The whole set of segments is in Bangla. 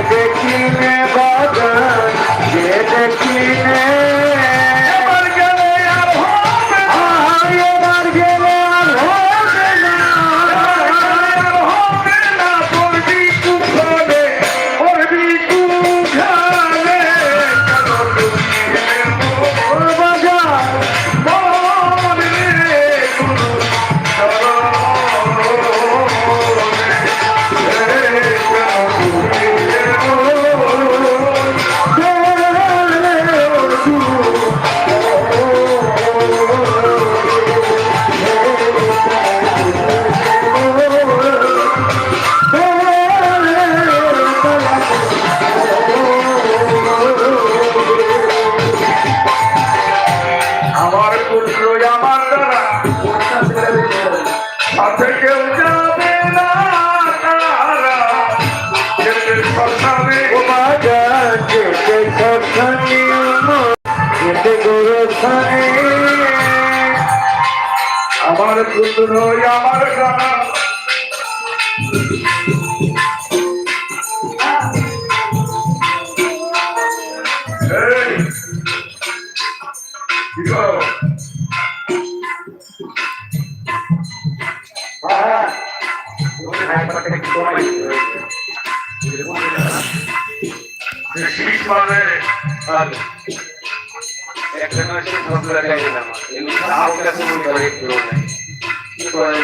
Thank you. আমার গ্রাম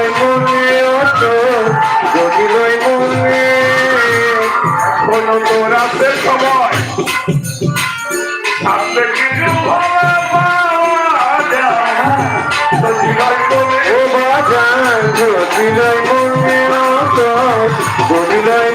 লয় মনে অত, যদি লয় মনে কোন তোর আছে সময়? আছে কিছু যদি লয় মনে অত, যদি লয়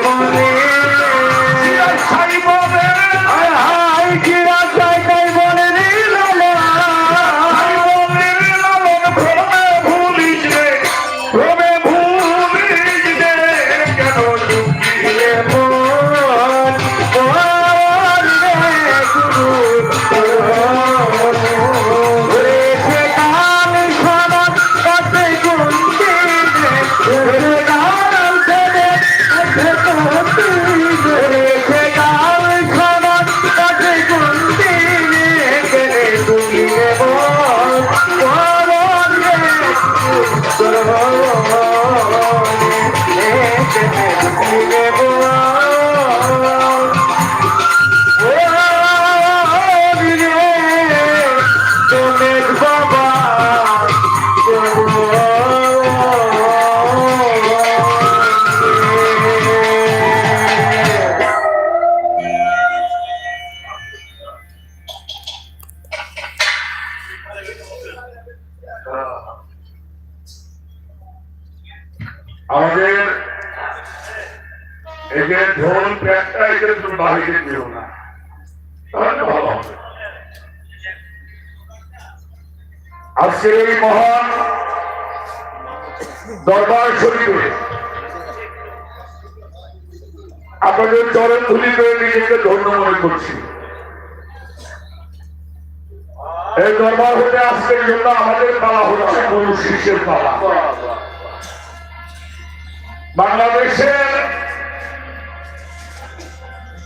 মহান দরবার শরীফে। আপনাদের চরণ ধুলি করে নিজেকে ধন্য মনে করছি। এই দরবার হতে আজকের জন্য আমাদের পালা হচ্ছে গুরু শিষ্যের পালা। বাংলাদেশের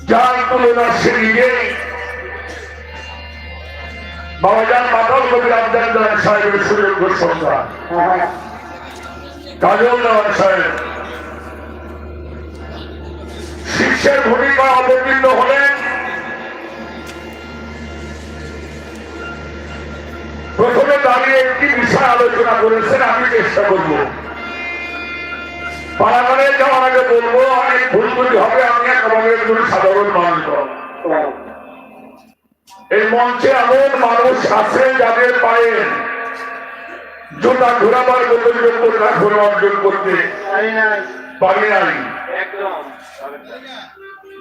যার তুলনা সিঁড়ি নেই শিষ্যের ভূমিকা অবতীর্ণ হলেন। প্রথমে দাঁড়িয়ে একটি বিষয় আলোচনা করেছেন, আমি চেষ্টা করব। পালাগানে যাওয়ার আগে বলব, অনেক ভুল ভুল হবে, আমি সাধারণ মানুষ। এই মঞ্চে এমন মানুষ আছে যাদের পায়ে জোটা ঘোরাবার মতো যোগ্যতা ঘোরা অর্জন করতে পারি নাই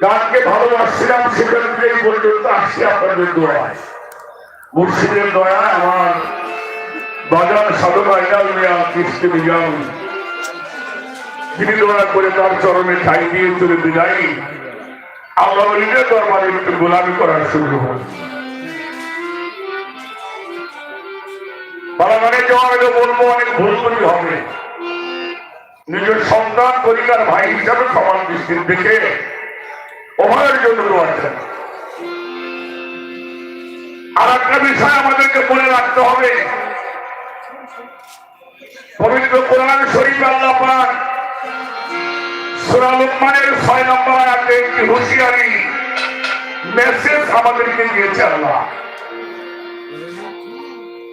গানকে ভালোবাসছিলাম সেখান থেকে পর্যন্ত আসছি আপনাদের দোয়ায়। মুর্শিদের দয়া আমার বাজার সাধনা ইনাল মিয়া কৃষ্ণ বিজান তিনি দোয়া করে তার চরণে ঠাই দিয়ে চলে বিদায়ী আমরা নিজের দরবারে একটু গোলামি করার শুরু হল বারাগানে যাওয়ার আগে বলব, অনেক ভুল ভুল হবে। নিজের সন্তান পরিবার ভাই হিসাবে সমান দৃষ্টির দিকে ওভারের জন্য দোয়াচ্ছেন আর একটা বিষয় আমাদেরকে মনে রাখতে হবে। পবিত্র কোরআন শরীফ আল্লাহ পাক সূরা লুকমানের 6 নম্বর আয়াতে একটি হুঁশিয়ারি মেসেজ আমাদেরকে দিয়েছে আল্লাহ।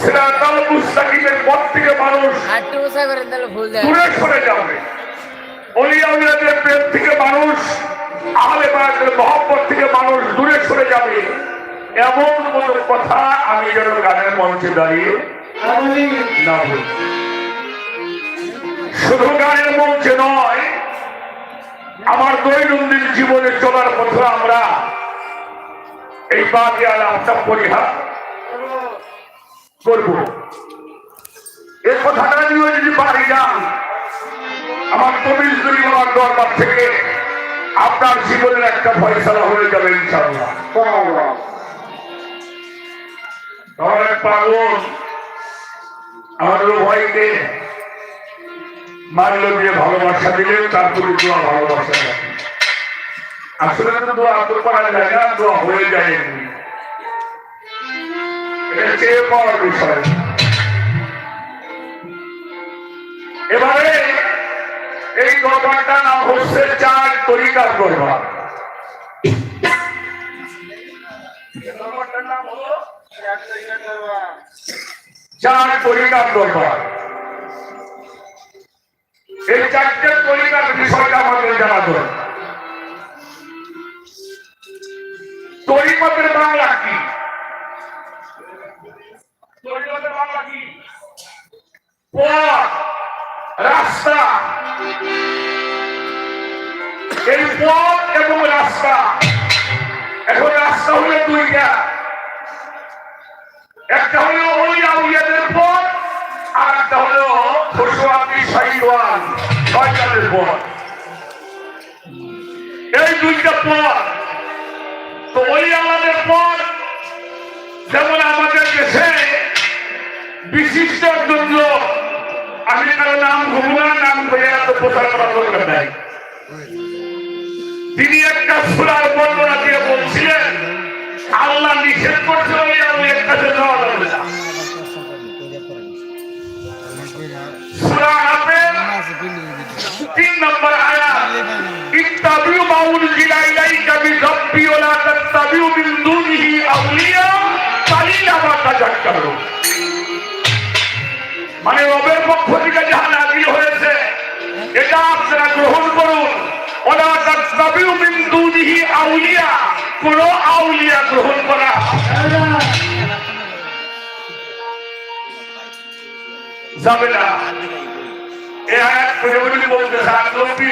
সিরাতাল মুস্তাকিমের পথ থেকে মানুষ হাট্টু উঁচা করে তাহলে ভুল যায়। দূরে সরে যাবে। অলিয়াউলিয়াদের প্রেম থেকে মানুষ আহলে বায়াতের মহব্বত থেকে মানুষ দূরে সরে যাবে। এমন কোন কথা আমি যেন গানের মঞ্চে দাঁড়িয়ে না বলি। শুধু গানের মঞ্চে নয় আমার দৈনন্দিন জীবনে চলার পথে আমরা এই বাদে আলাপটা পরিহার করব। এই কথাটা নিয়ে যদি বাড়ি যান, আমার দুই আমার দরবার থেকে, আপনার জীবনের একটা ফয়সালা হয়ে যাবে ভালোবাসা দিলে তারপরে দোয়া ভালোবাসা আসলে তো দোয়া করা যায় না দোয়া হয়ে যায়। এবারে এই দরবারটার নাম হচ্ছে চার তরিকার দরবার চার তরিকার দরবার এই চারটে তরিকার বিষয়টা আমাদের জানা দরকার। তরিকতের বাংলা কি? পথ, রাস্তা। এই পথ এবং রাস্তা। এখন রাস্তা দুইটা। একটা হলো ওই পথ, আর একটা হলো শাহিওয়ান শয়তানের পথ। এই দুইটা পথ। তো ওই আমাদের পথ, যেমন আমাদের দেশে বিশিষ্ট একজন লোক। আমি কারও নাম ঘুমনা নাম করে এত প্রচার করা নাই। তিনি একটা সুরার বর্ণনা দিয়ে বলছিলেন, আল্লাহ নিষেধ করছে ওই আমি একটা যাওয়া যাবে না। সুরা হাফেজ তিন নম্বর আয়াত ইত্তাবিউ মা মিন দুনিহি আউলিয়া, কালিলা মা তাযাক্কারুন মানে রবের পক্ষ থেকে যাহা নাজিল হয়েছে, এটা আপনারা গ্রহণ করুন। ওরা তাত্তাবিউ মিন দুনিহি আউলিয়া, কোন আউলিয়া গ্রহণ করা যাবে না। এ আয়াত করে বলতে সাকলো পীর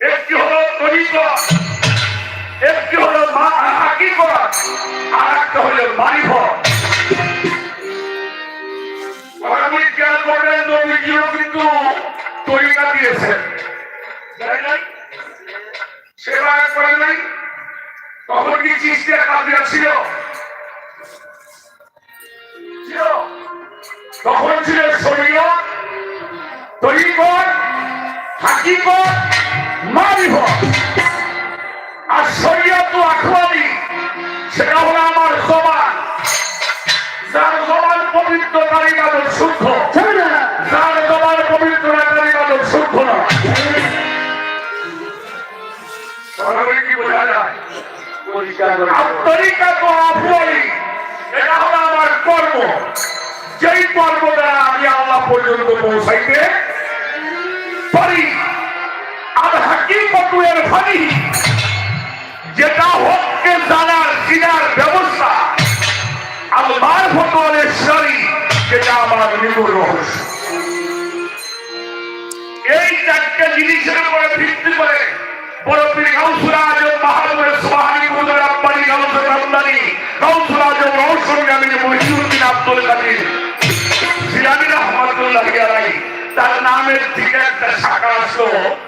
একটি হলো একটি হলো হাকিকত, আর একটা হলো মারিফত আপনি খেয়াল করবেন নাই? তখন কি চিস্তিয়া কাজরা ছিল? তখন ছিল শরীয় তরিকত হাকিকত মারিফত আর শরীয়ত আখবারি সেটা হলো আমার জবান। যার জবান পবিত্র মাদক শুদ্ধ। যার জবান পবিত্র মাদক শুদ্ধ না আমার কর্ম। যেই কর্ম দ্বারা আমি আল্লাহ পর্যন্ত পৌঁছাইতে আর হাকিকত এর ফানি যেটা হককে জানার, চিনার ব্যবস্থা, আল্লাহর ফটোয়ালের শরী যেটা আমার নিগুর রহস্য। এই চারটে জিনিসের উপরে ভিত্তি করে তার নামের দিকে একটা শাখা আসলো।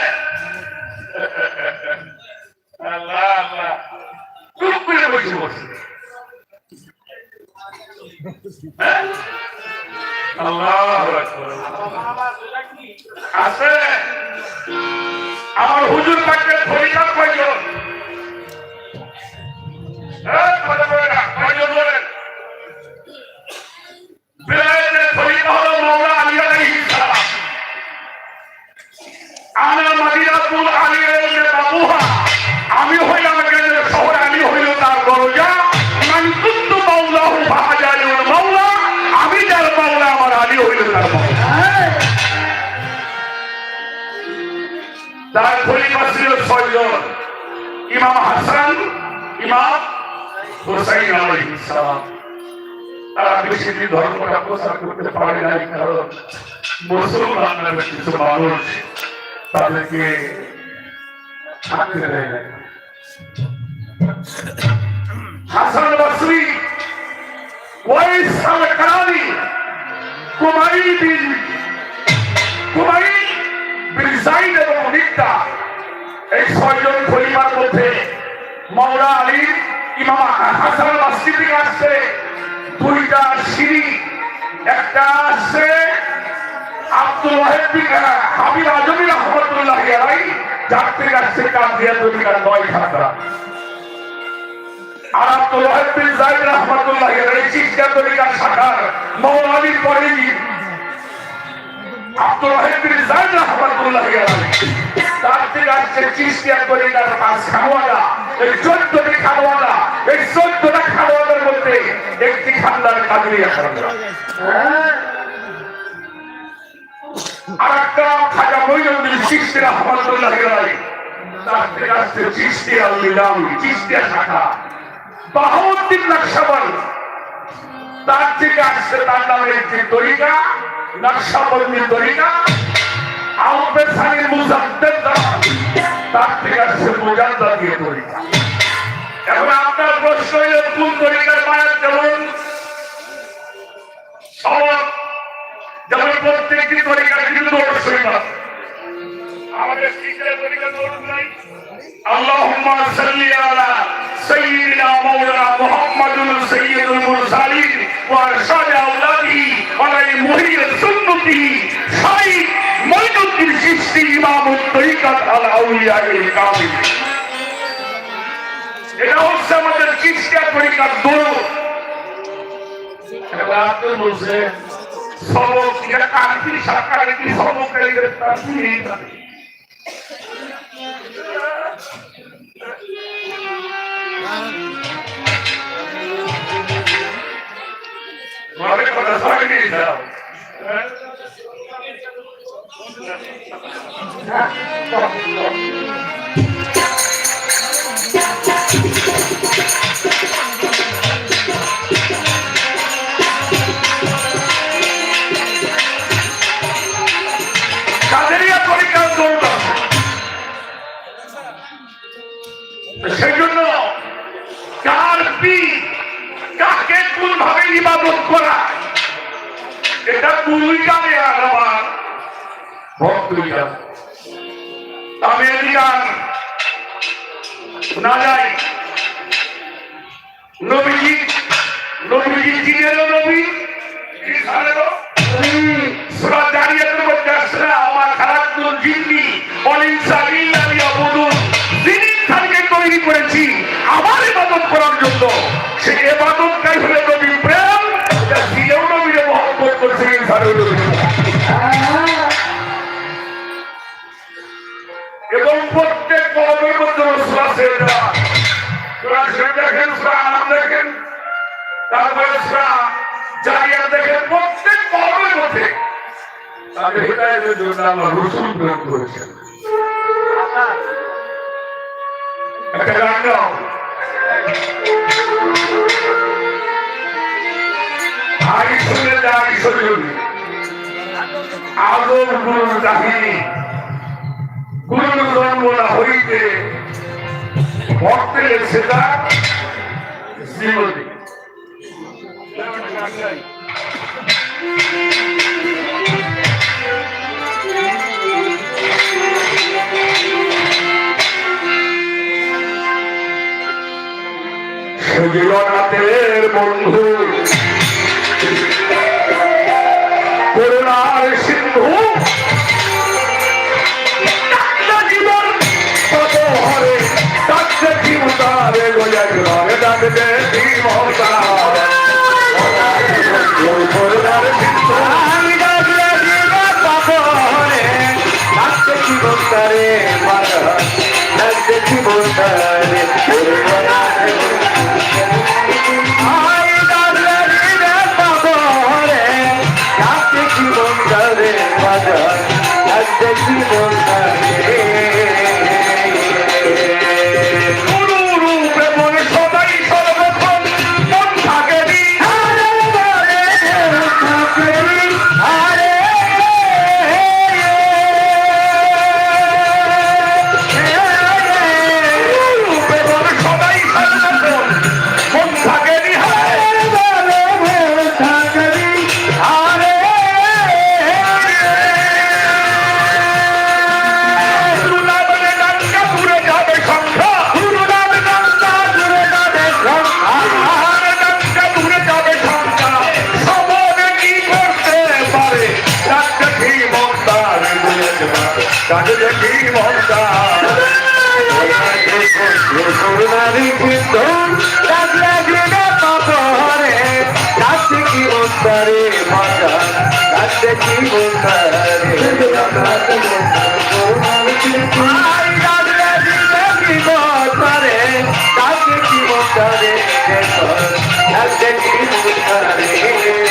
চুপ করে বসে বসে হ্যাঁ? আল্লাহু তার খলিফা ছিল ছয়জন। ইমাম হাসান, ইমাম হুসাইন আলাইহিস সালাম। তারা বেশি ধর্মটা প্রচার করতে পারে নাই, কারণ মুসলমান কিছু মানুষ তাদেরকে হাসান ওয়াইস আল কারানি বিন এবং নিকটা এই ছয়জন খলিফার মধ্যে মাওলা আলী ইমাম হাসান বাসরি থেকে আসছে। দুইটা সিঁড়ি, একটা আসছে আব্দুল ওয়াহেদ বিন হাবিব আজমি রহমতুল্লাহ আলাই যার থেকে আসছে কাদিয়া তরিকার নয় খাতা আর আব্দুল ওয়াহেদ বিন জাইদ রহমতুল্লাহ আলাই চিকিৎসা তরিকার শাখার মৌলানির পরেই আব্দুল ওয়াহিদ বিন জাইদ রাহমাতুল্লাহ তার থেকে আসছে চিস্তিয়া তরিকার পাঁচ খাওয়ালা এই চোদ্দটি খাওয়ালা এই চোদ্দটা খাওয়ালার মধ্যে একটি খান্দার কাদরিয়া খান্দা আর একটা খাজা মইনুদ্দিন চিস্তি রহমতুল্লাহ তার থেকে আসছে চিস্তিয়া লিলামি চিস্তিয়া শাখা বাহাউদ্দিন নকশবন্দ তার থেকে আসছে তার নামে একটি তরিকা। নকশাবন্দি তরিকা আউপে সালির মুজাদ্দেদ তার থেকে আসছে মুজাদ্দাদ দিয়ে তরিকা এখন আপনার প্রশ্ন হইল, কোন তরিকার মায়ের যেমন? যেমন প্রত্যেকটি তরিকার কিন্তু নোট শৈবা আমাদের শিখের তরিকার নোট নাই আল্লাহ সাল্লি আলা سيدنا مولانا محمد سيد المرسلين وارشاد اولاده على محيي سنته شيخ معين الدين চিশতি ইমাম তরিকাত আল আউলিয়া এর কামিল এটা হচ্ছে আমাদের চিস্তিয়া তরিকার দৌড় এবার আপনি বলছে সবক এটা কান্তি সরকার কি সবক করে তার প্রত্যেক কলমের মধ্যে রসুল আছে এটা। কোরআন শরীফ দেখেন সূরা আনাম দেখেন, তারপরে সূরা জারিয়া দেখেন, প্রত্যেক কলমের মধ্যে। তাদের হৃদয়ের জন্য না হইতে ভক্তের সেটা শ্রীমতী। সুজীবনাথের বন্ধু করুণার সিন্ধু জীবতারে গোয়া ঘরে ডাকতে জীবতারে করুণার সিন্ধু ডাকে কি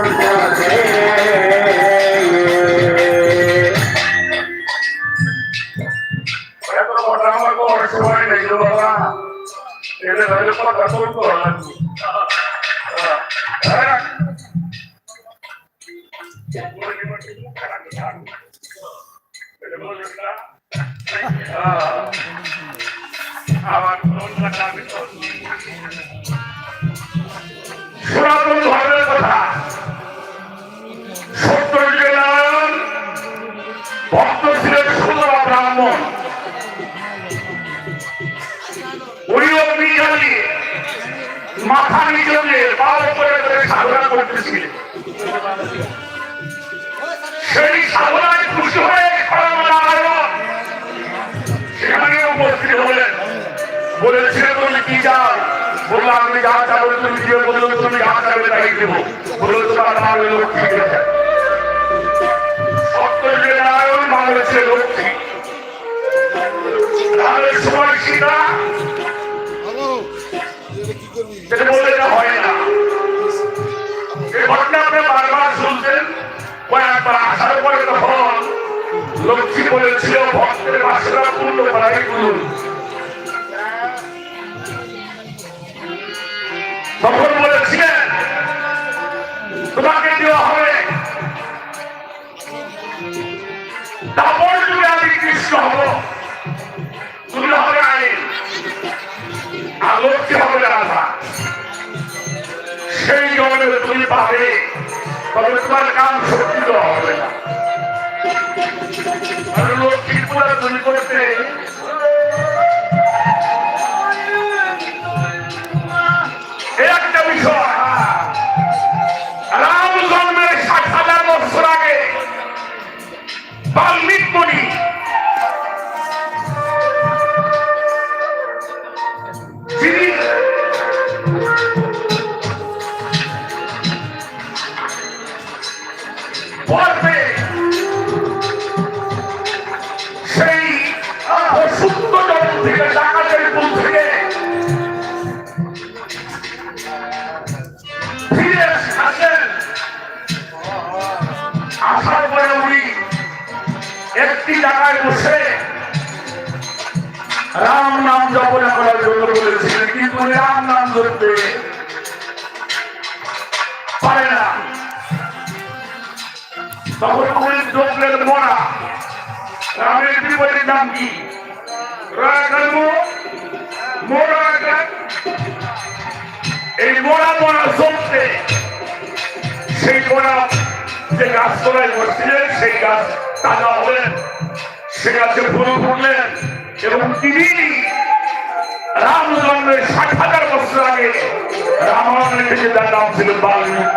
মাথা নিচে সেই সাধনায় খুশি হয়ে সেখানে উপস্থিত হলেন। কি চাও? বললাম তুমি দিয়ে বলল তুমি যা চাবে দেবো। বলল, তোমার নাম হলো লক্ষ্মী। সত্যযুগে নারায়ণ নাম হয়েছে লক্ষ্মী। তাহলে সময় সীতা। এটা বললে হয় না। এই ঘটনা আপনি বারবার শুনছেন কয়েকবার আসার পরে তখন লক্ষ্মী বলেছিল, ভক্তের বাসনা পূর্ণ করাই গুরু তখন বলেছিলেন, তোমাকে দেওয়া হবে। তারপর যুগে আমি কৃষ্ণ হব সেই জন্মে তুমি পাবে। তবে তোমার কাম সত্যি হবে বিষয় রাম জন্মের ষাট হাজার বছর আগে বাল্মিক মণি জায়গায় বসে রাম নাম জপনা করার জন্য বলেছিলেন, কিন্তু রাম নাম ধরতে পারে না। তখন উনি দেখলেন মরা। রামের বিপরীত নাম কি? এই মোরা মোরা জমতে সেই মোরা যে গাছ তোলায় বসছিলেন সেই গাছ তাজা হলেন সে গাছে ফুল ফুটলেন এবং তিনি রাম জন্মের ষাট হাজার বছর আগে রামায়ণের থেকে তার নাম ছিল বাল্মীক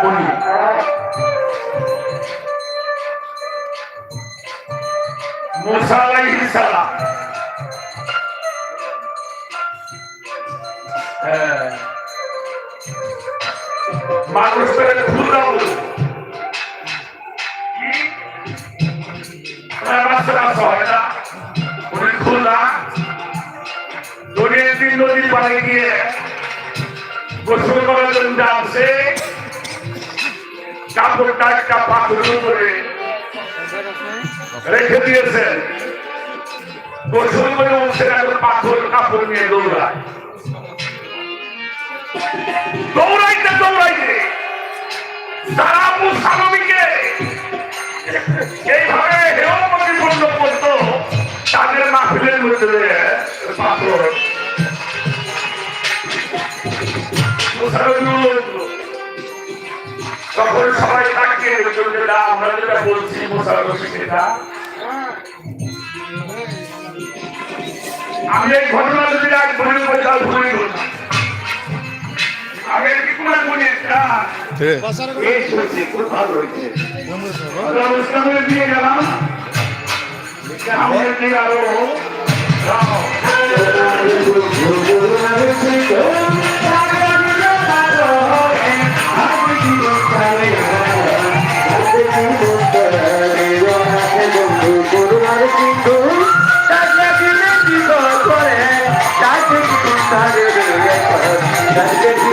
হ্যাঁ। মানুষ তাকে খুলনা বলে জন্য আসছে কাপড়টা একটা পাথরের উপরে রেখে দিয়েছেন গোসল করে উঠছেন এখন পাথর, কাপড় নিয়ে দৌড়ায়। দৌড়াইতে দৌড়াইতে। তারা মুসানবীকে এইভাবে হেয় প্রতিপন্ন করতো তাদের মাহফিলের মধ্যে পাথর তখন সবাই দেখল না, আমরা যেটা বলছি মুসানবী সেটা আমি এই ঘটনা যদি এক ভুলে বলতাম ভুলে বলতাম আমি কি কোনো বলি না এই শুনছি খুব ভালো হয়েছে অনুষ্ঠানে দিয়ে গেলাম আমাদের দিয়ে আরও। దయచేసి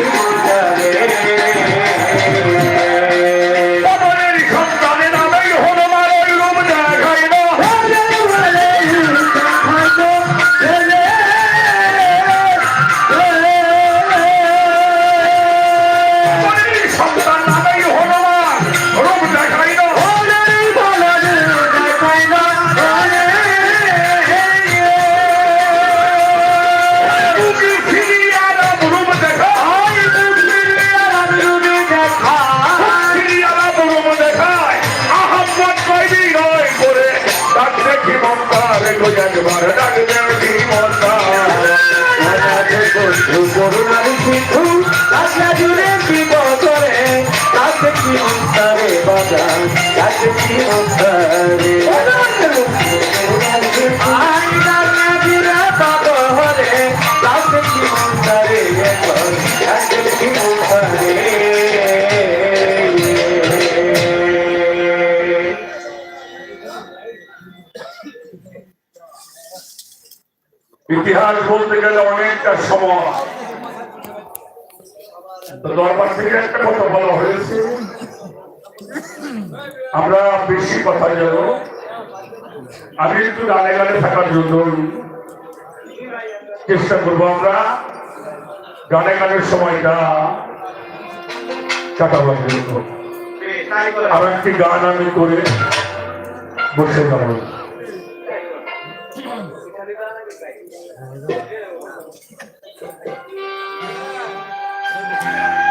গেলে অনেকটা সময় আমি গানে গানে থাকার চেষ্টা করব আমরা। গানে গানের সময়টা আর একটি গান আমি করে বসে যাব। 哎呀！